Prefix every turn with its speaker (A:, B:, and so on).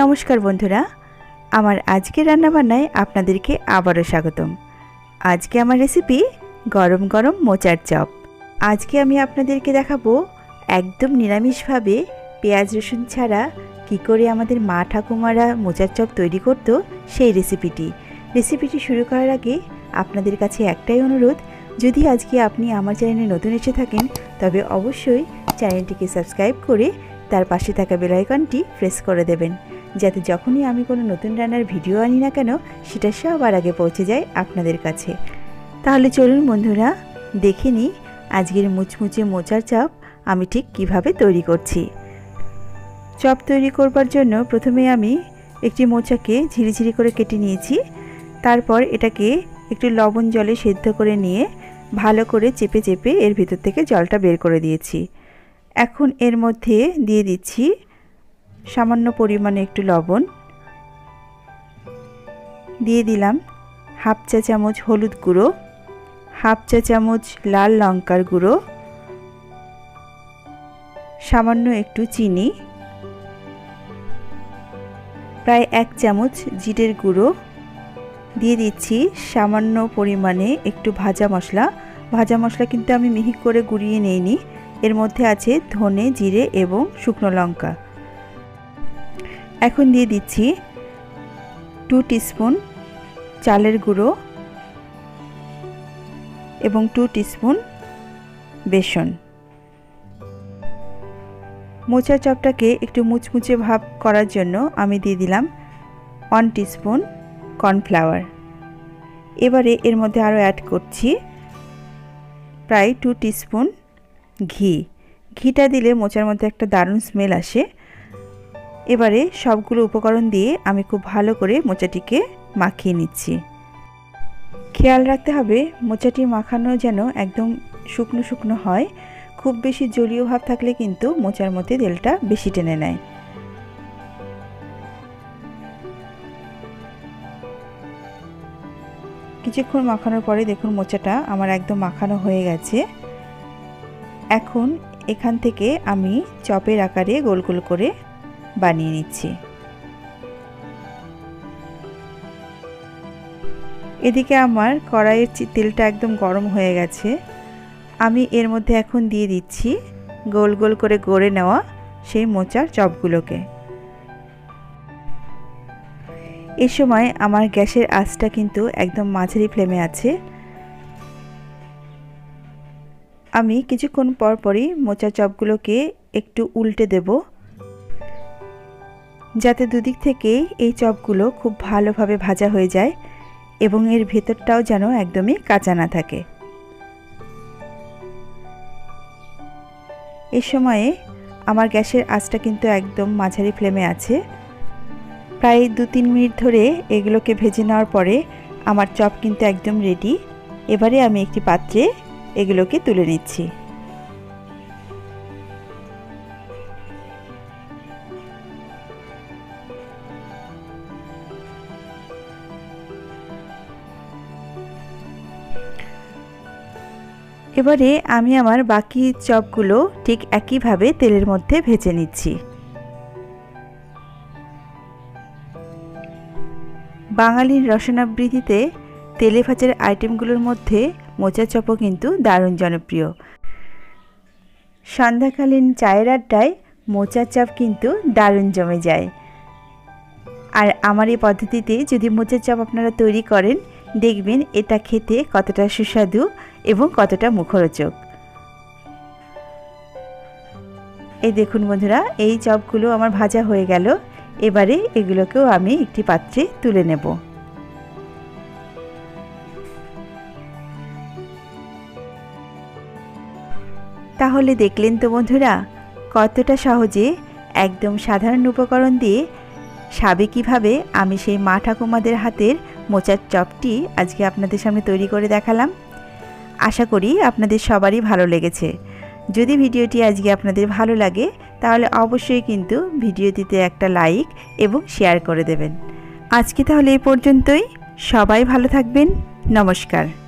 A: নমস্কার বন্ধুরা, আমার আজকের রান্নাবান্নায় আপনাদেরকে আবারও স্বাগতম। আজকে আমার রেসিপি গরম গরম মোচার চপ। আজকে আমি আপনাদেরকে দেখাবো একদম নিরামিষভাবে পেঁয়াজ রসুন ছাড়া কি করে আমাদের মা ঠাকুমারা মোচার চপ তৈরি করতো সেই রেসিপিটি। রেসিপিটি শুরু করার আগে আপনাদের কাছে একটাই অনুরোধ, যদি আজকে আপনি আমার চ্যানেলে নতুন এসে থাকেন, তবে অবশ্যই চ্যানেলটিকে সাবস্ক্রাইব করে তার পাশে থাকা বেলাইকনটি প্রেস করে দেবেন, যাতে যখনই আমি কোনো নতুন রান্নার ভিডিও আনি না কেন, সেটা সবার আগে পৌঁছে যায় আপনাদের কাছে। তাহলে চলুন বন্ধুরা, দেখে নিই আজকের মুচমুচে মোচার চপ আমি ঠিক কীভাবে তৈরি করছি। চপ তৈরি করবার জন্য প্রথমে আমি একটি মোচাকে ঝিরিঝিরি করে কেটে নিয়েছি। তারপর এটাকে একটু লবণ জলে সেদ্ধ করে নিয়ে ভালো করে চেপে চেপে এর ভিতর থেকে জলটা বের করে দিয়েছি। এখন এর মধ্যে দিয়ে দিচ্ছি সামান্য পরিমাণে একটু লবণ। দিয়ে দিলাম হাফ চা চামচ হলুদ গুঁড়ো, হাফ চা চামচ লাল লঙ্কার গুঁড়ো, সামান্য একটু চিনি, প্রায় এক চামচ জিরের গুঁড়ো। দিয়ে দিচ্ছি সামান্য পরিমাণে একটু ভাজা মশলা। ভাজা মশলা কিন্তু আমি মিহি করে গুঁড়িয়ে নিইনি। এর মধ্যে আছে ধনে, জিরে এবং শুকনো লঙ্কা। এখন দিয়ে দিচ্ছি টু টিস্পুন চালের গুঁড়ো এবং টু টিস্পুন বেসন। মোচা চপটাকে একটু মুচমুচে ভাব করার জন্য আমি দিয়ে দিলাম ওয়ান টিস্পুন কর্নফ্লাওয়ার এবারে এর মধ্যে আরও অ্যাড করছি প্রায় টু টিস্পুন ঘি। ঘিটা দিলে মোচার মধ্যে একটা দারুণ স্মেল আসে। এবারে সবগুলো উপকরণ দিয়ে আমি খুব ভালো করে মোচাটিকে মাখিয়ে নিচ্ছি। খেয়াল রাখতে হবে, মোচাটি মাখানো যেন একদম শুকনো শুকনো হয়। খুব বেশি জলীয় ভাব থাকলে কিন্তু মোচার মধ্যে তেলটা বেশি টেনে নেয়। কিছুক্ষণ মাখানোর পরে দেখুন মোচাটা আমার একদম মাখানো হয়ে গেছে। এখন এখান থেকে আমি চপের আকারে গোল গোল করে বানিয়ে নিচ্ছি। এদিকে আমার কড়াইয়ের তেলটা একদম গরম হয়ে গেছে। আমি এর মধ্যে এখন দিয়ে দিচ্ছি গোল গোল করে গড়ে নেওয়া সেই মোচার চপগুলোকে। এ সময় আমার গ্যাসের আঁচটা কিন্তু একদম মাঝারি ফ্লেমে আছে। আমি কিছুক্ষণ পর পরই মোচা চপগুলোকে একটু উল্টে দেব, যাতে দুদিক থেকেই এই চপগুলো খুব ভালোভাবে ভাজা হয়ে যায় এবং এর ভেতরটাও যেন একদমই কাঁচা না থাকে। এ সময়ে আমার গ্যাসের আঁচটা কিন্তু একদম মাঝারি ফ্লেমে আছে। প্রায় দু তিন মিনিট ধরে এগুলোকে ভেজে নেওয়ার পরে আমার চপ কিন্তু একদম রেডি এবারে আমি একটি পাত্রে এগুলোকে তুলে নিচ্ছি। এবারে আমি আমার বাকি চপগুলো ঠিক একইভাবে তেলের মধ্যে ভেজে নিচ্ছি। বাঙালির রসনাবৃত্তিতে তেলে ভাজার আইটেমগুলোর মধ্যে মোচা চপও কিন্তু দারুণ জনপ্রিয়। সন্ধ্যাকালীন চায়ের আড্ডায় মোচার চপ কিন্তু দারুণ জমে যায়। আর আমার এই পদ্ধতিতে যদি মোচার চপ আপনারা তৈরি করেন, দেখবেন এটা খেতে কতটা সুস্বাদু এবং কতটা মুখরোচক। এই দেখুন বন্ধুরা, এই চপগুলো আমার ভাজা হয়ে গেল। এবারে এগুলোকেও আমি একটি পাত্রে তুলে নেব। তাহলে দেখলেন তো বন্ধুরা, কতটা সহজে একদম সাধারণ উপকরণ দিয়ে সাবেকিভাবে আমি সেই মা ঠাকুমাদের হাতের মোচার চপটি আজকে আপনাদের সামনে তৈরি করে দেখালাম। আশা করি আপনাদের সবারই ভালো লেগেছে। যদি ভিডিওটি আজকে আপনাদের ভালো লাগে, তাহলে অবশ্যই কিন্তু ভিডিওটিতে একটা লাইক এবং শেয়ার করে দেবেন। আজকে তাহলে এই পর্যন্তই। সবাই ভালো থাকবেন। নমস্কার।